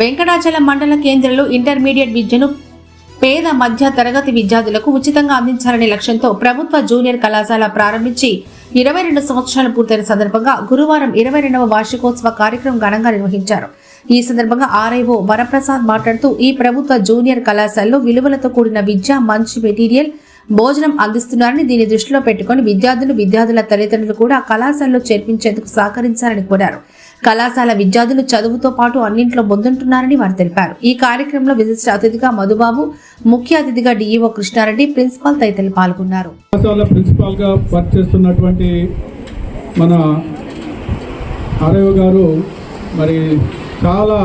వెంకటాచలం మండల కేంద్రంలో ఇంటర్మీడియట్ విద్యను పేద మధ్య తరగతి విద్యార్థులకు ఉచితంగా అందించాలనే లక్ష్యంతో ప్రభుత్వ జూనియర్ కళాశాల ప్రారంభించి ఇరవై రెండు సంవత్సరాలు పూర్తయిన సందర్భంగా గురువారం ఇరవై రెండవ వార్షికోత్సవ కార్యక్రమం ఘనంగా నిర్వహించారు. ఈ సందర్భంగా ఆర్ఐఓ వరప్రసాద్ మాట్లాడుతూ ఈ ప్రభుత్వ జూనియర్ కళాశాలలో విలువలతో కూడిన విద్య మంచి మెటీరియల్ భోజనం అందిస్తున్నారని దీన్ని దృష్టిలో పెట్టుకుని విద్యార్థులు విద్యార్థుల తల్లిదండ్రులు కూడా కళాశాలలో చేర్పించేందుకు సహకరించాలని కోరారు. కళాశాల విద్యార్థులు చదువుతో పాటు అన్నింట్లో ముందుంటున్నారని వారు తెలిపారు. ఈ కార్యక్రమంలో విశిష్ట అతిథిగా మధుబాబు ముఖ్య అతిథిగా డిఈఓ కృష్ణారెడ్డి ప్రిన్సిపాల్ తదితరులు పాల్గొన్నారు. ప్రిన్సిపాల్గా వర్క్ చేస్తున్నటువంటి మన ఆర్యవ గారు మరి చాలా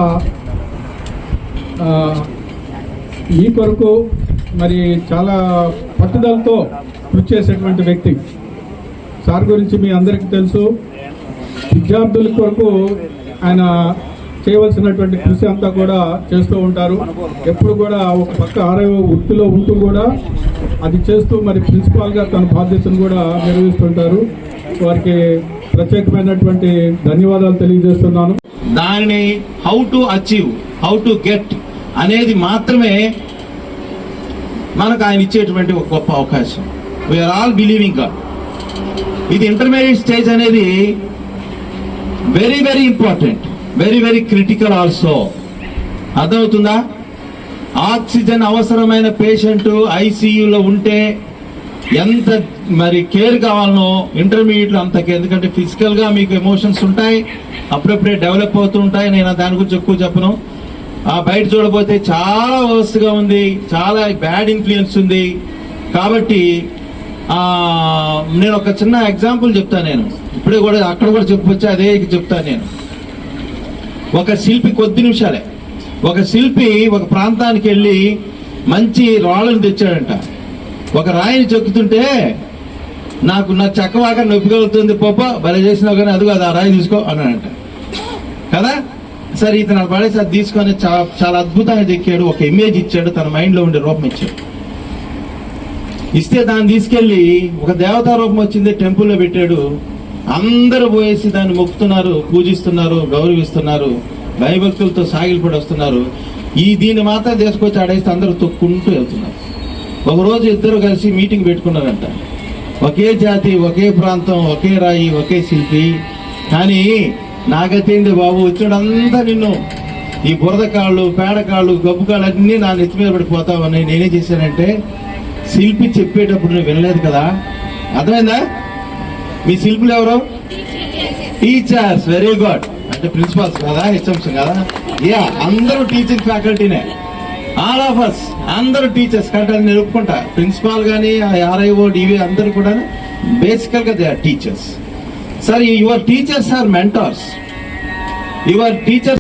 ఈ కొరకు మరి చాలా పట్టుదలతో కృషి చేసేటువంటి వ్యక్తి. సార్ గురించి మీ అందరికీ తెలుసు. విద్యార్థుల కొరకు ఆయన చేయవలసినటువంటి కృషి అంతా కూడా చేస్తూ ఉంటారు. ఎప్పుడు కూడా ఒక పక్క ఆరవ వృత్తిలో ఉంటూ కూడా అది చేస్తూ మరి ప్రిన్సిపాల్గా తన బాధ్యతను కూడా నిర్వహిస్తుంటారు. వారికి ప్రత్యేకమైనటువంటి ధన్యవాదాలు తెలియజేస్తున్నాను. దానిని how to achieve how to get అనేది మాత్రమే మనకు ఆయన ఇచ్చేటువంటి ఒక గొప్ప అవకాశం. We are all believing God ఇది ఇంటర్మీడియట్ స్టేజ్ అనేది very very important very very critical also అర్థమవుతుందా? ఆక్సిజన్ అవసరమైన పేషెంట్ ఐసీయూలో ఉంటే ఎంత మరి కేర్ కావాలనో ఇంటర్మీడియట్లో అంతకే ఎందుకంటే ఫిజికల్గా మీకు ఎమోషన్స్ ఉంటాయి అప్పుడప్పుడే డెవలప్ అవుతూ ఉంటాయి. నేను దాని గురించి ఎక్కువ చెప్పను. ఆ బయట చూడబోతే చాలా వస్తుగా ఉంది చాలా బ్యాడ్ ఇన్ఫ్లుయెన్స్ ఉంది. కాబట్టి నేను ఒక చిన్న ఎగ్జాంపుల్ చెప్తాను నేను. ఇప్పుడే కూడా అక్కడ కూడా చెప్పొచ్చు? అదే చెప్తాను నేను. ఒక శిల్పి కొద్ది నిమిషాలే. ఒక శిల్పి ఒక ప్రాంతానికి వెళ్ళి మంచి రాళ్ళను తెచ్చాడంట. ఒక రాయిని చెక్కుతుంటే నాకు నా చక్కవాక నొప్పి కలుగుతుంది పోప భలే చేసినావు కానీ అది అది ఆ రాయి తీసుకో అన్నాడంట. కదా? సరే ఇతను అది పడేసి అది తీసుకొని చా- చాలా అద్భుతంగా చెక్కాడు. ఒక ఇమేజ్ ఇచ్చాడు తన మైండ్లో ఉండే రూపం ఇచ్చాడు. ఇస్తే దాన్ని తీసుకెళ్ళి ఒక దేవతా రూపం వచ్చింది టెంపుల్లో పెట్టాడు. అందరూ పోయేసి దాన్ని మొక్కుతున్నారు పూజిస్తున్నారు గౌరవిస్తున్నారు భయభక్తులతో సాగిలపడి వస్తున్నారు. ఈ దీన్ని మాత్రం తీసుకొచ్చి ఆడేస్తే అందరూ తొక్కుంటూ వెళ్తున్నారు. ఒక రోజు ఇద్దరు కలిసి మీటింగ్ పెట్టుకున్నారంట. ఒకే జాతి ఒకే ప్రాంతం ఒకే రాయి ఒకే శిల్పి. కానీ నాగతేంది బాబు వచ్చాడంతా నిన్ను ఈ బురద కాళ్ళు పేడ కాళ్ళు గబ్బు కాళ్ళు అన్నీ నా నెత్తి మీద పడిపోతావని నేనే చేశానంటే శిల్పి చెప్పేటప్పుడు నువ్వు వినలేదు కదా? అర్థమైందా? మీ శిల్పులు ఎవరు? టీచర్స్ వెరీ గుడ్ అంటే ప్రిన్సిపాల్స్ కదా హెచ్ఎంస్ కదా? యా అందరూ టీచింగ్ ఫ్యాకల్టీనే ఆల్ ఆఫ్ అస్ అందరూ టీచర్స్ కరెక్ట్ అని నేను ఒప్పుకుంటా ప్రిన్సిపాల్ కానీ ఆర్ఐఓ డివి అందరూ కూడా బేసికల్గా they are teachers sir your teachers are mentors your teachers